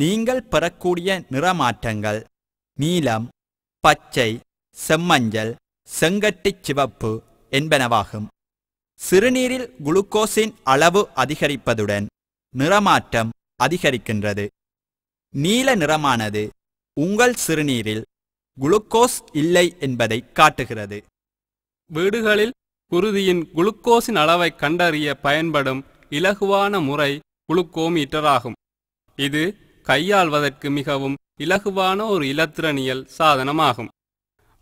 நீங்கள் பெறக்கூடிய நிறமாற்றங்கள். நீலம் பச்சை செம்மஞ்சள் செங்கட்டிச் சிவப்பு என்பனவாகும். சிறுநீரில் குளுக்கோஸின் அளவு அதிகரிப்பதுடன் நிறமாற்றம் அதிகரிக்கின்றது. நீல நிறமானது உங்கள் சிறுநீரில் குளுக்கோஸ் இல்லை என்பதை காட்டுகிறது. வீடுகளில் குருதியின் குளுக்கோஸின் அளவை கண்டறிய பயன்படும் இலகுவான முறை குளுக்கோமீட்டர் ஆகும் இது கையாள்வதற்கு மிகவும் இலகுவான ஒரு இலத்திரனியல் சாதனமாகும்.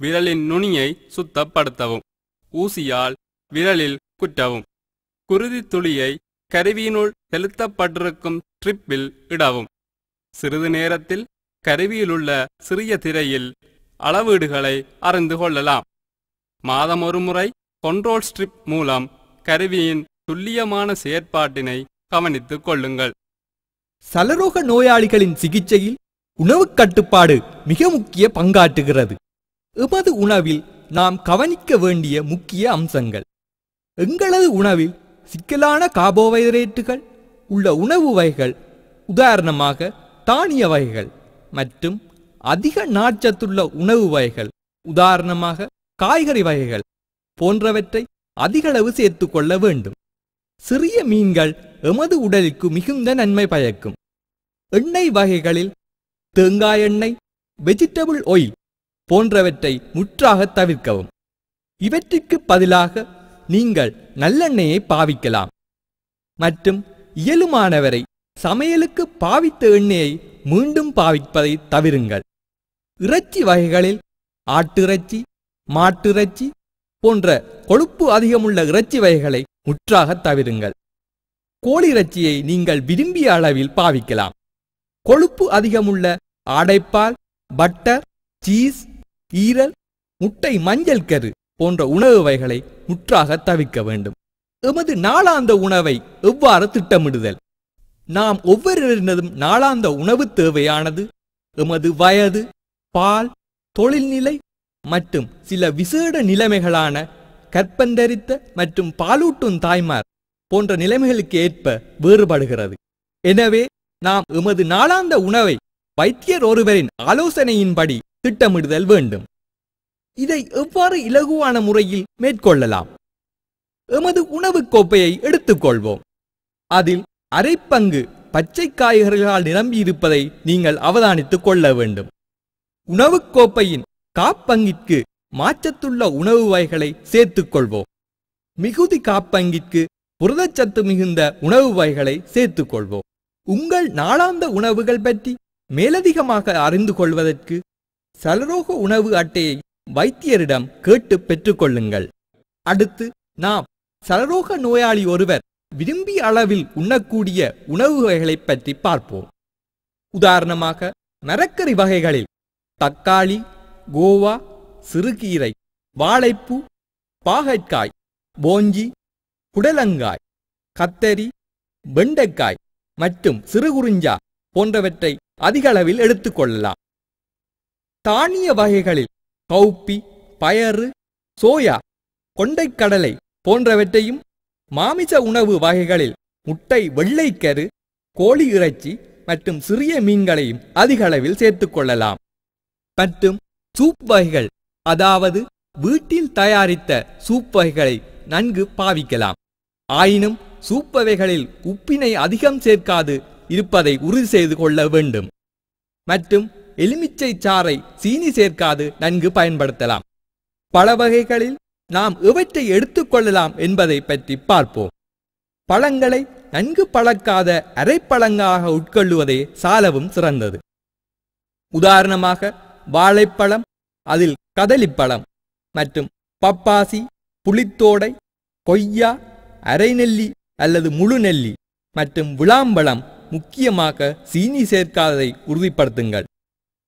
விரலின் நுனியை சுத்தப்படுத்தவும். ஊசியால் விரலில் குற்றவும். குருதி துளியை கருவியினுள் செலுத்தப்பட்டிருக்கும் ட்ரிப்பில் இடவும். சிறிது நேரத்தில் கருவியிலுள்ள சிறிய திரையில் அளவீடுகளை அறிந்து கொள்ளலாம். மாதம் ஒரு முறை கொண்ட்ரோல் ஸ்ட்ரிப் மூலம் கருவியின் துல்லியமான செயற்பாட்டினை கவனித்துக் கொள்ளுங்கள். சலரோக நோயாளிகளின் சிகிச்சையில் உணவுக் கட்டுப்பாடு மிக முக்கிய பங்காற்றுகிறது. எமது உணவில் நாம் கவனிக்க வேண்டிய முக்கிய அம்சங்கள். எங்களது உணவில் சிக்கலான கார்போஹைட்ரேட்டுகள் உள்ள உணவு வகைகள் உதாரணமாக தானிய வகைகள் மற்றும் அதிக நார்ச்சத்துள்ள உணவு வகைகள் உதாரணமாக காய்கறி வகைகள் போன்றவற்றை அதிகளவு சேர்த்துக்கொள்ள வேண்டும். சிறிய மீன்கள் எமது உடலுக்கு மிகுந்த நன்மை பயக்கும். எண்ணெய் வகைகளில் தேங்காய் எண்ணெய் வெஜிடபிள் ஆயில் போன்றவற்றை முற்றாக தவிர்க்கவும். இவற்றுக்கு பதிலாக நீங்கள் நல்லெண்ணெயை பாவிக்கலாம். மற்றும் இயலுமானவரை சமையலுக்கு பாவித்த எண்ணெயை மீண்டும் பாவிப்பதை தவிருங்கள். இறைச்சி வகைகளில் ஆட்டிறைச்சி மாட்டிறைச்சி போன்ற கொழுப்பு அதிகமுள்ள இறைச்சி வகைகளை முற்றாக தவிருங்கள். கோழி இறைச்சியை நீங்கள் விரும்பிய அளவில் பாவிக்கலாம். கொழுப்பு அதிகமுள்ள ஆடைப்பால் பட்டர் சீஸ் ஈரல் முட்டை மஞ்சள் கரு போன்ற உணவு வகைகளை முற்றாக தவிர்க்க வேண்டும். எமது நாளாந்த உணவை எவ்வாறு திட்டமிடுதல்? நாம் ஒவ்வொருவரினதும் நாளாந்த உணவு தேவையானது எமது வயது பால் தொழில்நிலை மற்றும் சில விசேட நிலைமைகளான கற்பந்தரித்த மற்றும் பாலூட்டும் தாய்மார் போன்ற நிலைமைகளுக்கு ஏற்ப வேறுபடுகிறது. எனவே நாம் எமது நாளாந்த உணவை வைத்தியர் ஒருவரின் ஆலோசனையின்படி திட்டமிடுதல் வேண்டும். இதை எவ்வாறு இலகுவான முறையில் மேற்கொள்ளலாம்? எமது உணவுக் கோப்பையை எடுத்துக்கொள்வோம். அதில் அரை பங்கு பச்சை காய்கறிகளால் நிரம்பியிருப்பதை நீங்கள் அவதானித்துக் கொள்ள வேண்டும். உணவுக் கோப்பையின் காப்பங்கிற்கு மாற்றத்துள்ள உணவு வகைகளை சேர்த்துக் கொள்வோம் மிகுதி காப்பங்கிற்கு புரதச்சத்து மிகுந்த உணவு வகைகளை சேர்த்துக் கொள்வோம் உங்கள் நாளாந்த உணவுகள் பற்றி மேலதிகமாக அறிந்து கொள்வதற்கு சலரோக உணவு அட்டையை வைத்தியரிடம் கேட்டு பெற்றுக்கொள்ளுங்கள். அடுத்து நாம் சலரோக நோயாளி ஒருவர் விரும்பிய அளவில் உண்ணக்கூடிய உணவு வகைகளைப் பற்றி பார்ப்போம். உதாரணமாக மரக்கறி வகைகளில் தக்காளி கோவா சிறுகீரை வாழைப்பூ பாகற்காய் போஞ்சி புடலங்காய் கத்தரி வெண்டைக்காய் மற்றும் சிறுகுறிஞ்சா போன்றவற்றை அதிகளவில் எடுத்துக்கொள்ளலாம் தானிய வகைகளில் கௌப்பி பயறு சோயா கொண்டைக்கடலை போன்றவற்றையும் மாமிச உணவு வகைகளில் முட்டை வெள்ளைக்கரு கோழி இறைச்சி மற்றும் சிறிய மீன்களையும் அதிக அளவில் சேர்த்துக்கொள்ளலாம் மற்றும் சூப் வகைகள் அதாவது வீட்டில் தயாரித்த சூப் வகைகளை நன்கு பாவிக்கலாம். ஆயினும் சூப் வகைகளில் உப்பினை அதிகம் சேர்க்காது இருப்பதை உறுதி செய்து கொள்ள வேண்டும். மற்றும் எலுமிச்சை சாறை சீனி சேர்க்காது நன்கு பயன்படுத்தலாம். பழ வகைகளில் நாம் எவற்றை எடுத்துக்கொள்ளலாம் என்பதை பற்றி பார்ப்போம். பழங்களை நன்கு பழக்காத அரைப்பழங்காக உட்கொள்ளுவதே சாலவும் சிறந்தது. உதாரணமாக வாழைப்பழம் அதில் கதலிப்பழம். மற்றும் பப்பாசி புளித்தோடை கொய்யா அரைநெல்லி அல்லது முழு நெல்லி மற்றும் விளாம்பழம் முக்கியமாக சீனி சேர்க்காததை உறுதிப்படுத்துங்கள்.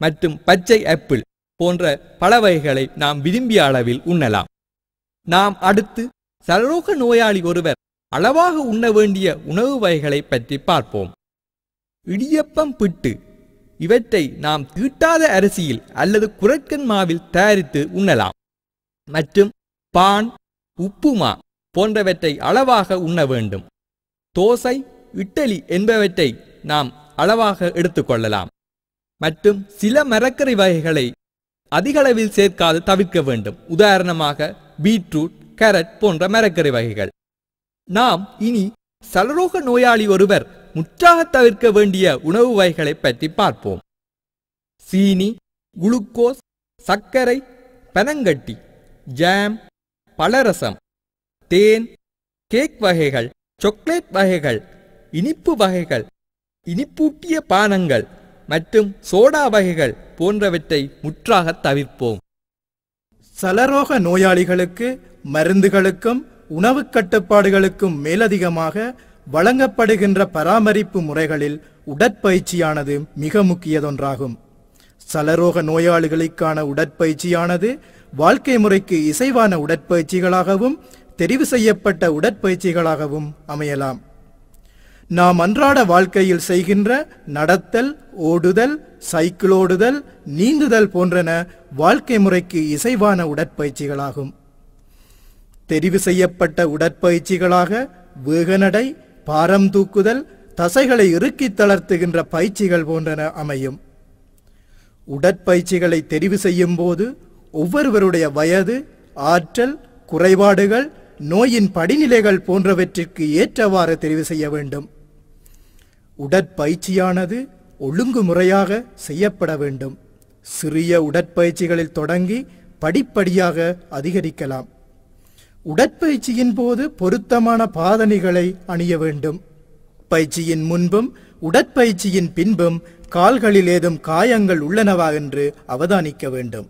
மற்றும் பச்சை ஆப்பிள் போன்ற பல வகைகளை நாம் விரும்பிய அளவில் உண்ணலாம். நாம் அடுத்து சரோக நோயாளி ஒருவர் அளவாக உண்ண வேண்டிய உணவு வகைகளை பற்றி பார்ப்போம். இடியப்பம் பிட்டு இவற்றை நாம் தீட்டாத அரிசியில் அல்லது குரக்கன் மாவில் தயாரித்து உண்ணலாம். மற்றும் பான் உப்புமா போன்றவற்றை அளவாக உண்ண வேண்டும். தோசை இட்டலி என்பவற்றை நாம் அளவாக எடுத்துக்கொள்ளலாம் மற்றும் சில மரக்கறி வகைகளை அதிகளவில் சேர்க்காது தவிர்க்க வேண்டும். உதாரணமாக பீட்ரூட் கேரட் போன்ற மரக்கறி வகைகள். நாம் இனி சலரோக நோயாளி ஒருவர் முற்றாக தவிர்க்க வேண்டிய உணவு வகைகளை பற்றி பார்ப்போம். சீனி குளுக்கோஸ் சர்க்கரை பனங்கட்டி ஜாம் பழரசம் தேன் கேக் வகைகள் சாக்லேட் வகைகள் இனிப்பு வகைகள் இனிப்பூட்டிய பானங்கள் மற்றும் சோடா வகைகள் போன்றவற்றை முற்றாக தவிர்ப்போம். சலரோக நோயாளிகளுக்கு மருந்துகளுக்கும் உணவுக் கட்டுப்பாடுகளுக்கும் மேலதிகமாக வழங்கப்படுகின்ற பராமரிப்பு முறைகளில் உடற்பயிற்சியானது மிக முக்கியதொன்றாகும். சலரோக நோயாளிகளுக்கான உடற்பயிற்சியானது வாழ்க்கை முறைக்கு இசைவான உடற்பயிற்சிகளாகவும் தெரிவு செய்யப்பட்ட உடற்பயிற்சிகளாகவும் அமையலாம். நாம் அன்றாட வாழ்க்கையில் செய்கின்ற நடத்தல் ஓடுதல் சைக்கிள் ஓடுதல் நீந்துதல் போன்றன வாழ்க்கை முறைக்கு இசைவான உடற்பயிற்சிகளாகும். தெரிவு செய்யப்பட்ட உடற்பயிற்சிகளாக வேகநடை பாரம் தூக்குதல் தசைகளை இறுக்கி தளர்த்துகின்ற பயிற்சிகள் போன்றன அமையும். உடற்பயிற்சிகளை தெரிவு செய்யும் போது ஒவ்வொருவருடைய வயது ஆற்றல் குறைபாடுகள் நோயின் படிநிலைகள் போன்றவற்றிற்கு ஏற்றவாறு தெரிவு செய்ய வேண்டும். உடற்பயிற்சியானது ஒழுங்குமுறையாக செய்யப்பட வேண்டும். சிறிய உடற்பயிற்சிகளில் தொடங்கி படிப்படியாக அதிகரிக்கலாம். உடற்பயிற்சியின் போது பொருத்தமான பாதணிகளை அணிய வேண்டும். பயிற்சியின் முன்பும் உடற்பயிற்சியின் பின்பும் கால்களில் ஏதும் காயங்கள் உள்ளனவா என்று அவதானிக்க வேண்டும்.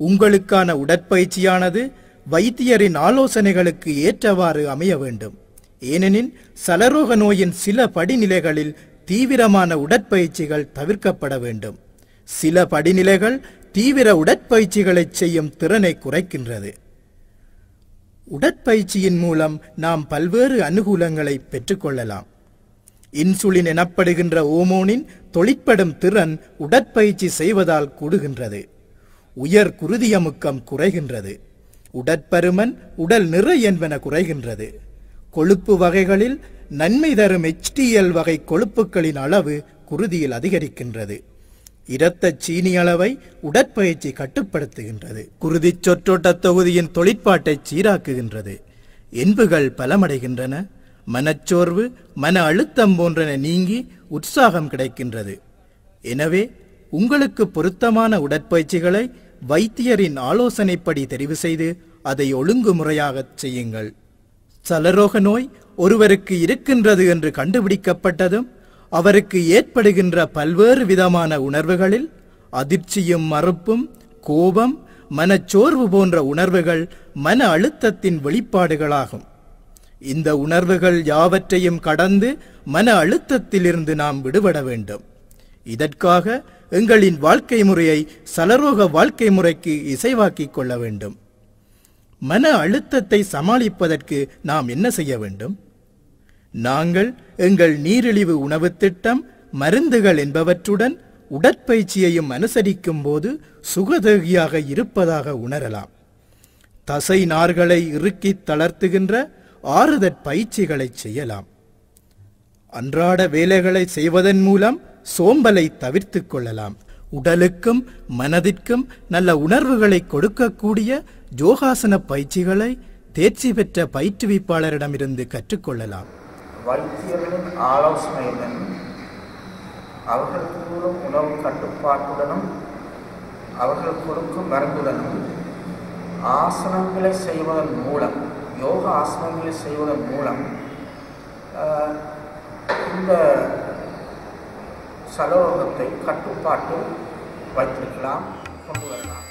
உங்களுக்கான உடற்பயிற்சியானது வைத்தியரின் ஆலோசனைகளுக்கு ஏற்றவாறு அமைய வேண்டும். ஏனெனில் சலரோக நோயின் சில படிநிலைகளில் தீவிரமான உடற்பயிற்சிகள் தவிர்க்கப்பட வேண்டும். சில படிநிலைகள் தீவிர உடற்பயிற்சிகளை செய்யும் திறனை குறைக்கின்றது. உடற்பயிற்சியின் மூலம் நாம் பல்வேறு அனுகூலங்களை பெற்றுக்கொள்ளலாம். இன்சுலின் எனப்படுகின்ற ஓமோனின் தொழிற்படும் திறன் உடற்பயிற்சி செய்வதால் கூடுகின்றது. உயர் குருதியமுக்கம் குறைகின்றது. உடற்பருமன் உடல் நிறை என்பன குறைகின்றது. கொழுப்பு வகைகளில் நன்மை தரும் எச்டிஎல் வகை கொழுப்புகளின் அளவு குருதியில் அதிகரிக்கின்றது. இரத்த சீனி அளவை உடற்பயிற்சி கட்டுப்படுத்துகின்றது. குருதிச் சொற்றோட்ட தொகுதியின் தொழிற்பாட்டை சீராக்குகின்றது. என்புகள் பலமடைகின்றன. மனச்சோர்வு மன அழுத்தம் போன்றன நீங்கி உற்சாகம் கிடைக்கின்றது. எனவே உங்களுக்கு பொருத்தமான உடற்பயிற்சிகளை வைத்தியரின் ஆலோசனைப்படி தெரிவு செய்து அதை ஒழுங்குமுறையாகச் செய்யுங்கள். சலரோக நோய் ஒருவருக்கு இருக்கின்றது என்று கண்டுபிடிக்கப்பட்டதும் அவருக்கு ஏற்படுகின்ற பல்வேறு விதமான உணர்வுகளில் அதிர்ச்சியும் மறுப்பும் கோபம் மனச்சோர்வு போன்ற உணர்வுகள் மன அழுத்தத்தின் வெளிப்பாடுகளாகும். இந்த உணர்வுகள் யாவற்றையும் கடந்து மன அழுத்தத்திலிருந்து நாம் விடுபட வேண்டும். இதற்காக எங்களின் வாழ்க்கை முறையை சலரோக வாழ்க்கை முறைக்கு இசைவாக்கிக் கொள்ள வேண்டும். மன அழுத்தத்தை சமாளிப்பதற்கு நாம் என்ன செய்ய வேண்டும்? நாங்கள் எங்கள் நீரிழிவு உணவு திட்டம் மருந்துகள் என்பவற்றுடன் உடற்பயிற்சியையும் அனுசரிக்கும் போது சுகதேகியாக இருப்பதாக உணரலாம். தசை நார்களை இறுக்கித் தளர்த்துகின்ற ஆறுதற் பயிற்சிகளை செய்யலாம். அன்றாட வேலைகளை செய்வதன் மூலம் சோம்பலை தவிர்த்துக் கொள்ளலாம். உடலுக்கும் மனதிற்கும் நல்ல உணர்வுகளை கொடுக்கக்கூடிய ஜோகாசன பயிற்சிகளை தேர்ச்சி பெற்ற பயிற்றுவிப்பாளரிடமிருந்து கற்றுக்கொள்ளலாம் வைத்தியர்களின் ஆலோசனையுடன் அவர்கள் கூறும் உணவு கட்டுப்பாட்டுடனும் அவர்கள் கொடுக்கும் மருந்துடனும் ஆசனங்களை செய்வதன் மூலம் யோக ஆசனங்களை செய்வதன் மூலம் இந்த சலோகத்தை கட்டுப்பாட்டில் வைத்திருக்கலாம் கொண்டு வரலாம்.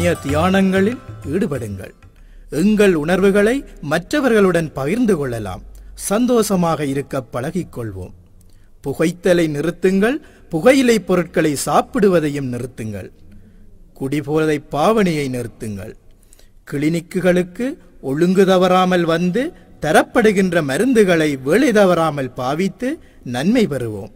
சமய தியானங்களில் ஈடுபடுங்கள். எங்கள் உணர்வுகளை மற்றவர்களுடன் பகிர்ந்து கொள்ளலாம். சந்தோஷமாக இருக்க பழகிக்கொள்வோம். புகைத்தலை நிறுத்துங்கள். புகையிலை பொருட்களை சாப்பிடுவதையும் நிறுத்துங்கள். குடிபோதை பாவனையை நிறுத்துங்கள். கிளினிக்குகளுக்கு ஒழுங்கு தவறாமல் வந்து தரப்படுகின்ற மருந்துகளை வேலை தவறாமல் பாவித்து நன்மை பெறுவோம்.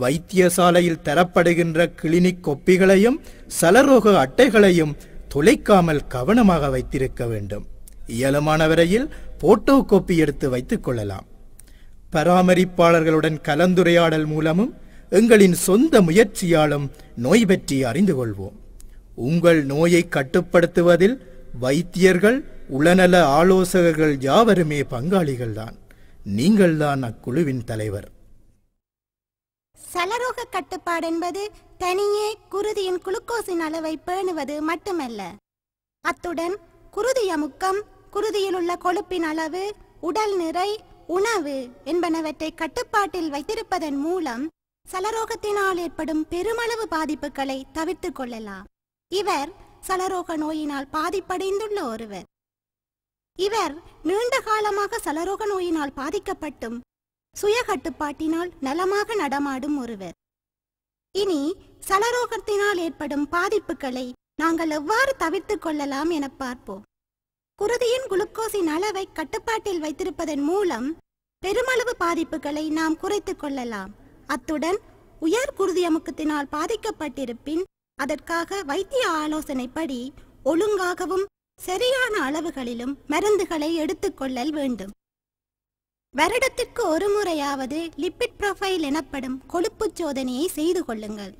வைத்தியசாலையில் தரப்படுகின்ற கிளினிக் கொப்பிகளையும் சலரோக அட்டைகளையும் துளைக்காமல் கவனமாக வைத்திருக்க வேண்டும். இயலுமான வரையில் போட்டோ கோப்பி எடுத்து வைத்துக் கொள்ளலாம். பராமரிப்பாளர்களுடன் கலந்துரையாடல் மூலமும் எங்களின் சொந்த முயற்சியாலும் நோய் பற்றி அறிந்து கொள்வோம். உங்கள் நோயை கட்டுப்படுத்துவதில் வைத்தியர்கள் உளநல ஆலோசகர்கள் யாவருமே பங்காளிகள்தான். நீங்கள்தான் அக்குழுவின் தலைவர். சலரோக கட்டுப்பாடு என்பது தனியே குருதியின் குளுக்கோஸின் அளவை பேணுவது மட்டுமல்ல. அத்துடன் குருதி அமுக்கம் குருதியில் உள்ள கொழுப்பின் அளவு உடல் நிறை உணவு என்பனவற்றை கட்டுப்பாட்டில் வைத்திருப்பதன் மூலம் சலரோகத்தினால் ஏற்படும் பெருமளவு பாதிப்புகளை தவிர்த்துக் கொள்ளலாம். இவர் சலரோக நோயினால் பாதிப்படைந்துள்ள ஒருவர். இவர் நீண்ட காலமாக சலரோக நோயினால் பாதிக்கப்பட்டும் சுய கட்டுப்பாட்டினால் நலமாக நடமாடும் ஒருவர். இனி சலரோகத்தினால் ஏற்படும் பாதிப்புகளை நாங்கள் எவ்வாறு தவிர்த்துக் கொள்ளலாம் என பார்ப்போம். குருதியின் குளுக்கோஸின் அளவை கட்டுப்பாட்டில் வைத்திருப்பதன் மூலம் பெருமளவு பாதிப்புகளை நாம் குறைத்து கொள்ளலாம். அத்துடன் உயர் குருதி அமுக்கத்தினால் பாதிக்கப்பட்டிருப்பின் அதற்காக வைத்திய ஆலோசனைப்படி ஒழுங்காகவும் சரியான அளவுகளிலும் மருந்துகளை எடுத்துக்கொள்ளல் வேண்டும். வருடத்திற்கு ஒரு முறையாவது லிப்பிட் ப்ரொஃபைல் எனப்படும் கொழுப்புச் சோதனையை செய்து கொள்ளுங்கள்.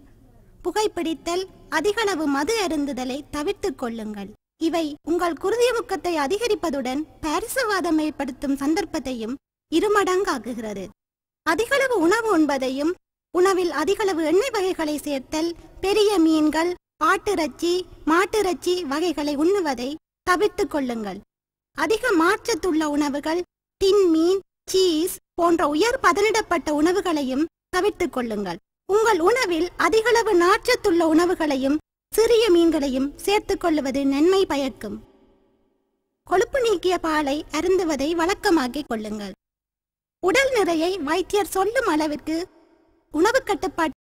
புகைப்பிடித்தல் அதிகளவு மது அருந்துதலை தவிர்த்துக் கொள்ளுங்கள். இவை உங்கள் குருதியமுக்கத்தை அதிகரிப்பதுடன் பாரிசவாதம் ஏற்படுத்தும் சந்தர்ப்பத்தையும் இருமடங்காக்குகிறது. அதிகளவு உணவு உண்பதையும் உணவில் அதிகளவு எண்ணெய் வகைகளை சேர்த்தல் பெரிய மீன்கள் ஆட்டிறைச்சி மாட்டிறைச்சி வகைகளை உண்ணுவதை தவிர்த்துக் கொள்ளுங்கள். அதிக மாற்றத்துள்ள உணவுகள் தின் மீன் சீஸ் போன்ற உயர் பதனிடப்பட்ட உணவுகளையும் தவிர்த்துக் கொள்ளுங்கள். உங்கள் உணவில் அதிகளவு நாற்றத்துள்ள உணவுகளையும் சிறிய மீன்களையும் சேர்த்துக் கொள்வது நன்மை பயக்கும். கொழுப்பு நீக்கிய பாலை அருந்துவதை வழக்கமாக்கிக் கொள்ளுங்கள். உடல் நிறையை வைத்தியர் சொல்லும் அளவிற்கு உணவு கட்டுப்பாட்டு